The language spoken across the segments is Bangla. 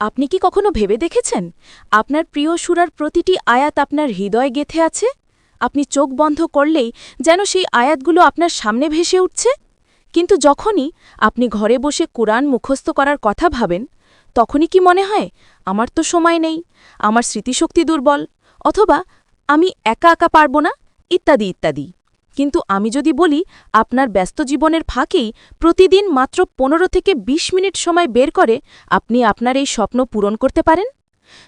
আপনি কি কখনো ভেবে দেখেছেন? আপনার প্রিয় সুরার প্রতিটি আয়াত আপনার হৃদয়ে গেথে আছে? আপনি চোখ বন্ধ করলেই যেন সেই আয়াতগুলো আপনার সামনে ভেসে উঠছে? কিন্তু যখনই আপনি ঘরে বসে কোরআন মুখস্থ করার কথা ভাবেন, তখনই কি মনে হয়, আমার তো সময় নেই, আমার স্মৃতিশক্তি দুর্বল, অথবা আমি একা একা পারব না, ইত্যাদি ইত্যাদি। কিন্তু আমি যদি বলি, আপনার ব্যস্ত জীবনের ফাঁকেই প্রতিদিন মাত্র পনেরো থেকে ২০ মিনিট সময় বের করে আপনি আপনার এই স্বপ্ন পূরণ করতে পারেন।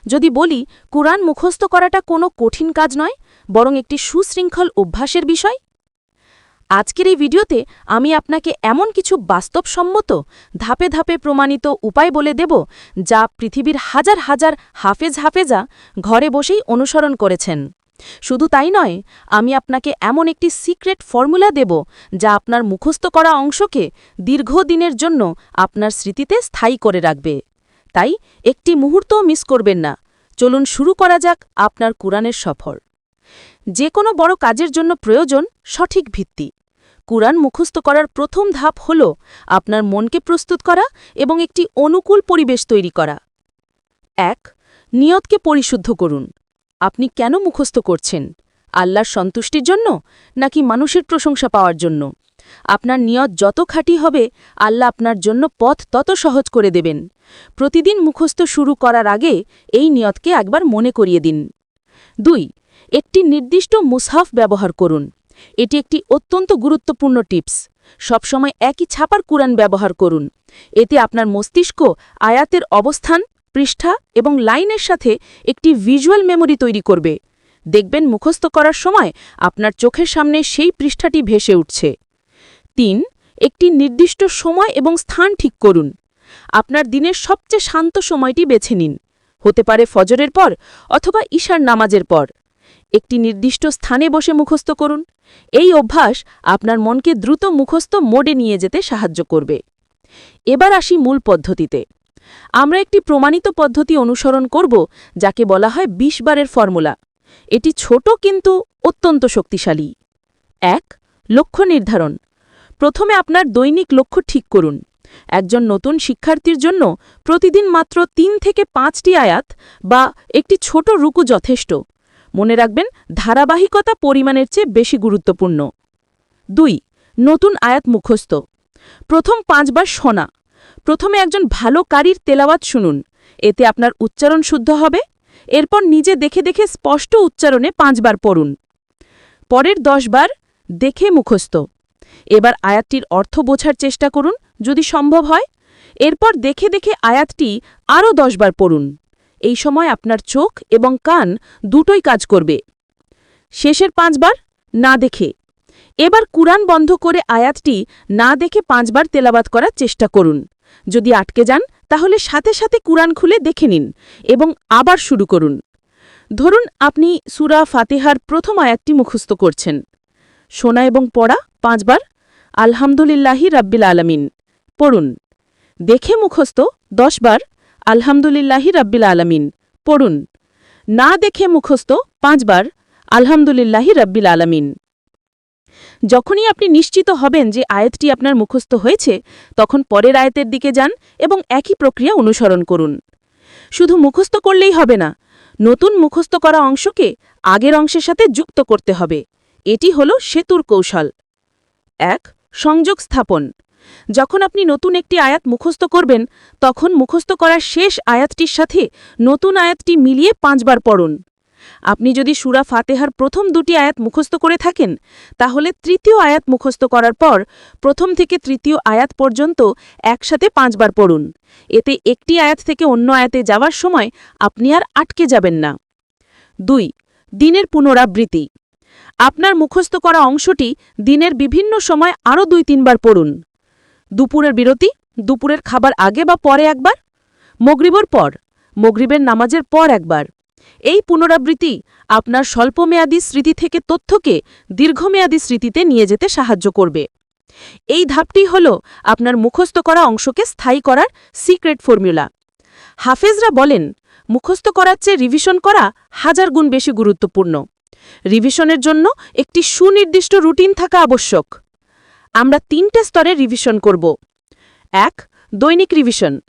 যদি বলি, কুরআন মুখস্থ করাটা কোনো কঠিন কাজ নয়, বরং একটি সুশৃঙ্খল অভ্যাসের বিষয়। আজকের এই ভিডিওতে আমি আপনাকে এমন কিছু বাস্তবসম্মত, ধাপে ধাপে প্রমাণিত উপায় বলে দেব, যা পৃথিবীর হাজার হাজার হাফেজ হাফেজা ঘরে বসেই অনুসরণ করেছেন। শুধু তাই নয়, আমি আপনাকে এমন একটি সিক্রেট ফর্মুলা দেব যা আপনার মুখস্থ করা অংশকে দীর্ঘদিনের জন্য আপনার স্মৃতিতে স্থায়ী করে রাখবে। তাই একটি মুহূর্তও মিস করবেন না। চলুন শুরু করা যাক আপনার কুরআনের সফর। যে কোনো বড় কাজের জন্য প্রয়োজন সঠিক ভিত্তি। কুরআন মুখস্থ করার প্রথম ধাপ হল আপনার মনকে প্রস্তুত করা এবং একটি অনুকূল পরিবেশ তৈরি করা। এক, নিয়তকে পরিশুদ্ধ করুন। আপনি কেন মুখস্থ করছেন? আল্লাহর সন্তুষ্টির জন্য নাকি মানুষের প্রশংসা পাওয়ার জন্য? আপনার নিয়ত যত খাঁটি হবে, আল্লাহ আপনার জন্য পথ তত সহজ করে দেবেন। প্রতিদিন মুখস্থ শুরু করার আগে এই নিয়তকে একবার মনে করিয়ে দিন। দুই, একটি নির্দিষ্ট মুসহাফ ব্যবহার করুন। এটি একটি অত্যন্ত গুরুত্বপূর্ণ টিপস। সবসময় একই ছাপার কুরআন ব্যবহার করুন। এতে আপনার মস্তিষ্ক আয়াতের অবস্থান পৃষ্ঠা এবং লাইনের সাথে একটি ভিজুয়াল মেমোরি তৈরি করবে। দেখবেন মুখস্থ করার সময় আপনার চোখের সামনে সেই পৃষ্ঠাটি ভেসে উঠছে। তিন, একটি নির্দিষ্ট সময় এবং স্থান ঠিক করুন। আপনার দিনের সবচেয়ে শান্ত সময়টি বেছে নিন। হতে পারে ফজরের পর অথবা ঈশার নামাজের পর। একটি নির্দিষ্ট স্থানে বসে মুখস্থ করুন। এই অভ্যাস আপনার মনকে দ্রুত মুখস্থ মোডে নিয়ে যেতে সাহায্য করবে। এবার আসি মূল পদ্ধতিতে। আমরা একটি প্রমাণিত পদ্ধতি অনুসরণ করব, যাকে বলা হয় ২০ বারের ফর্মুলা। এটি ছোট কিন্তু অত্যন্ত শক্তিশালী। এক, লক্ষ্য নির্ধারণ। প্রথমে আপনার দৈনিক লক্ষ্য ঠিক করুন। একজন নতুন শিক্ষার্থীর জন্য প্রতিদিন মাত্র তিন থেকে পাঁচটি আয়াত বা একটি ছোট রুকু যথেষ্ট। মনে রাখবেন, ধারাবাহিকতা পরিমাণের চেয়ে বেশি গুরুত্বপূর্ণ। দুই, নতুন আয়াত মুখস্থ। প্রথম পাঁচবার শোনা। প্রথমে একজন ভালো কারির তেলাওয়াত শুনুন। এতে আপনার উচ্চারণ শুদ্ধ হবে। এরপর নিজে দেখে দেখে স্পষ্ট উচ্চারণে পাঁচবার পড়ুন। পরের দশবার, দেখে মুখস্থ এবার আয়াতটির অর্থ বোঝার চেষ্টা করুন, যদি সম্ভব হয়। এরপর দেখে দেখে আয়াতটি আরও দশবার পড়ুন। এই সময় আপনার চোখ এবং কান দুটোই কাজ করবে। শেষের পাঁচবার, না দেখে এবার কুরআন বন্ধ করে আয়াতটি না দেখে পাঁচবার তেলাবাত করার চেষ্টা করুন। যদি আটকে যান, তাহলে সাথে সাথে কুরআন খুলে দেখে নিন এবং আবার শুরু করুন। ধরুন আপনি সুরা ফাতেহার প্রথম আয়াতটি মুখস্থ করছেন। শোনা এবং পড়া পাঁচবার। আলহামদুলিল্লাহি রাব্বিল আলামিন। পড়ুন। দেখে মুখস্থ দশবার। আলহামদুলিল্লাহি রাব্বিল আলামিন। পড়ুন। না দেখে মুখস্থ পাঁচবার। আলহামদুলিল্লাহি রাব্বিল আলামিন। যখনই আপনি নিশ্চিত হবেন যে আয়াতটি আপনার মুখস্থ হয়েছে, তখন পরের আয়াতের দিকে যান এবং একই প্রক্রিয়া অনুসরণ করুন। শুধু মুখস্থ করলেই হবে না, নতুন মুখস্থ করা অংশকে আগের অংশের সাথে যুক্ত করতে হবে। এটি হল সেতুর কৌশল। এক, সংযোগ স্থাপন। যখন আপনি নতুন একটি আয়াত মুখস্থ করবেন, তখন মুখস্থ করার শেষ আয়াতটির সাথে নতুন আয়াতটি মিলিয়ে পাঁচবার পড়ুন। আপনি যদি সুরা ফাতেহার প্রথম দুটি আয়াত মুখস্থ করে থাকেন, তাহলে তৃতীয় আয়াত মুখস্থ করার পর প্রথম থেকে তৃতীয় আয়াত পর্যন্ত একসাথে পাঁচবার পড়ুন। এতে একটি আয়াত থেকে অন্য আয়াতে যাওয়ার সময় আপনি আর আটকে যাবেন না। দুই, দিনের পুনরাবৃত্তি। আপনার মুখস্থ করা অংশটি দিনের বিভিন্ন সময় আরও দুই তিনবার পড়ুন। দুপুরের বিরতি, দুপুরের খাবার আগে বা পরে একবার, মগরিবর পর, মগরিবের নামাজের পর একবার। এই পুনরাবৃত্তি আপনার স্বল্পমেয়াদী স্মৃতি থেকে তথ্যকে দীর্ঘমেয়াদী স্মৃতিতে নিয়ে যেতে সাহায্য করবে। এই ধাপটি হল আপনার মুখস্থ করা অংশকে স্থায়ী করার সিক্রেট ফর্মুলা। হাফেজরা বলেন, মুখস্থ করার চেয়ে রিভিশন করা হাজার গুণ বেশি গুরুত্বপূর্ণ। রিভিশনের জন্য একটি সুনির্দিষ্ট রুটিন থাকা আবশ্যক। আমরা তিনটে স্তরে রিভিশন করব। এক, দৈনিক রিভিশন।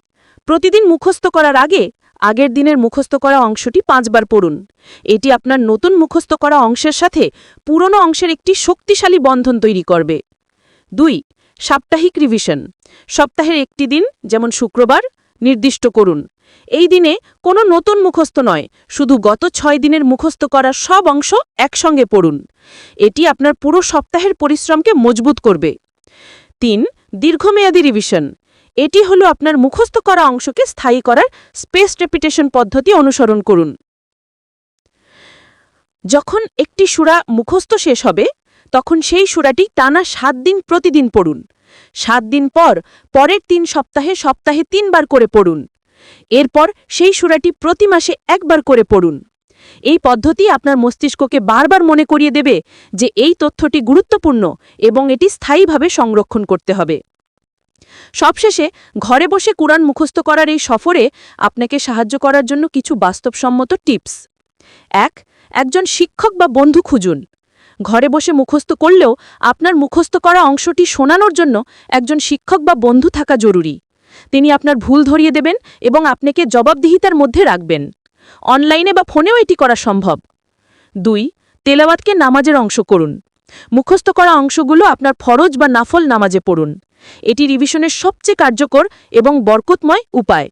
প্রতিদিন মুখস্থ করার আগে আগের দিনের মুখস্থ করা অংশটি পাঁচবার পড়ুন। এটি আপনার নতুন মুখস্থ করা অংশের সাথে পুরনো অংশের একটি শক্তিশালী বন্ধন তৈরি করবে। দুই, সাপ্তাহিক রিভিশন। সপ্তাহের একটি দিন, যেমন শুক্রবার, নির্দিষ্ট করুন। এই দিনে কোনো নতুন মুখস্থ নয়, শুধু গত ছয় দিনের মুখস্থ করা সব অংশ একসঙ্গে পড়ুন। এটি আপনার পুরো সপ্তাহের পরিশ্রমকে মজবুত করবে। তিন, দীর্ঘমেয়াদী রিভিশন। এটি হলো আপনার মুখস্থ করা অংশকে স্থায়ী করার স্পেস রেপিটেশন পদ্ধতি অনুসরণ করুন। যখন একটি সুরা মুখস্থ শেষ হবে, তখন সেই সুরাটি টানা সাত দিন প্রতিদিন পড়ুন। সাত দিন পর পরের তিন সপ্তাহে সপ্তাহে তিনবার করে পড়ুন। এরপর সেই সুরাটি প্রতি মাসে একবার করে পড়ুন। এই পদ্ধতি আপনার মস্তিষ্ককে বারবার মনে করিয়ে দেবে যে এই তথ্যটি গুরুত্বপূর্ণ এবং এটি স্থায়ীভাবে সংরক্ষণ করতে হবে। সবশেষে ঘরে বসে কুরআন মুখস্থ করার এই সফরে আপনাকে সাহায্য করার জন্য কিছু বাস্তবসম্মত টিপস। এক, একজন শিক্ষক বা বন্ধু খুঁজুন। ঘরে বসে মুখস্থ করলেও আপনার মুখস্থ করা অংশটি শোনানোর জন্য একজন শিক্ষক বা বন্ধু থাকা জরুরি। তিনি আপনার ভুল ধরিয়ে দেবেন এবং আপনাকে জবাবদিহিতার মধ্যে রাখবেন। অনলাইনে বা ফোনেও এটি করা সম্ভব। দুই, তেলাওয়াতকে নামাজের অংশ করুন। মুখস্থ করা অংশগুলো আপনার ফরজ বা নাফল নামাজে পড়ুন। এটি রিভিশনের সবচেয়ে কার্যকর এবং বরকতময় উপায়।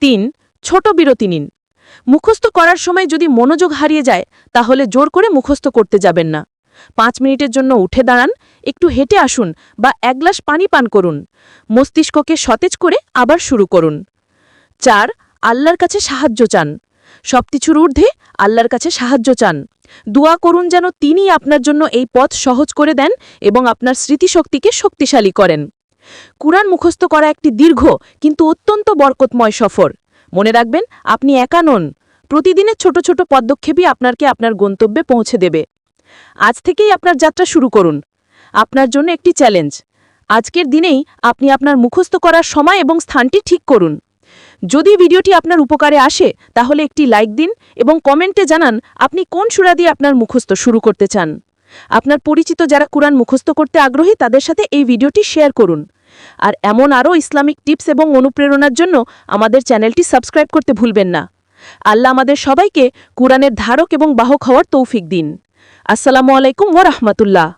তিন, ছোট বিরতি নিন। মুখস্থ করার সময় যদি মনোযোগ হারিয়ে যায়, তাহলে জোর করে মুখস্থ করতে যাবেন না। পাঁচ মিনিটের জন্য উঠে দাঁড়ান, একটু হেঁটে আসুন বা এক গ্লাস পানি পান করুন। মস্তিষ্ককে সতেজ করে আবার শুরু করুন। চার, আল্লাহর কাছে সাহায্য চান। সবকিছুর ঊর্ধ্বে আল্লাহর কাছে সাহায্য চান। দোয়া করুন যেন তিনি আপনার জন্য এই পথ সহজ করে দেন এবং আপনার স্মৃতিশক্তিকে শক্তিশালী করেন। কুরআন মুখস্থ করা একটি দীর্ঘ কিন্তু অত্যন্ত বরকতময় সফর। মনে রাখবেন, আপনি একা নন। প্রতিদিনের ছোট ছোট পদক্ষেপই আপনাকে আপনার গন্তব্যে পৌঁছে দেবে। আজ থেকেই আপনার যাত্রা শুরু করুন। আপনার জন্য একটি চ্যালেঞ্জ। আজকের দিনেই আপনি আপনার মুখস্থ করার সময় এবং স্থানটি ঠিক করুন। যদি ভিডিওটি আপনার উপকারে আসে, তাহলে একটি লাইক দিন এবং কমেন্টে জানান আপনি কোন সুরা দিয়ে আপনার মুখস্থ শুরু করতে চান। আপনার পরিচিত যারা কুরআন মুখস্থ করতে আগ্রহী, তাদের সাথে এই ভিডিওটি শেয়ার করুন। আর এমন আরও ইসলামিক টিপস এবং অনুপ্রেরণার জন্য আমাদের চ্যানেলটি সাবস্ক্রাইব করতে ভুলবেন না। আল্লাহ আমাদের সবাইকে কুরআনের ধারক এবং বাহক হওয়ার তৌফিক দিন। আসসালামু আলাইকুম ওয়া রাহমাতুল্লাহ।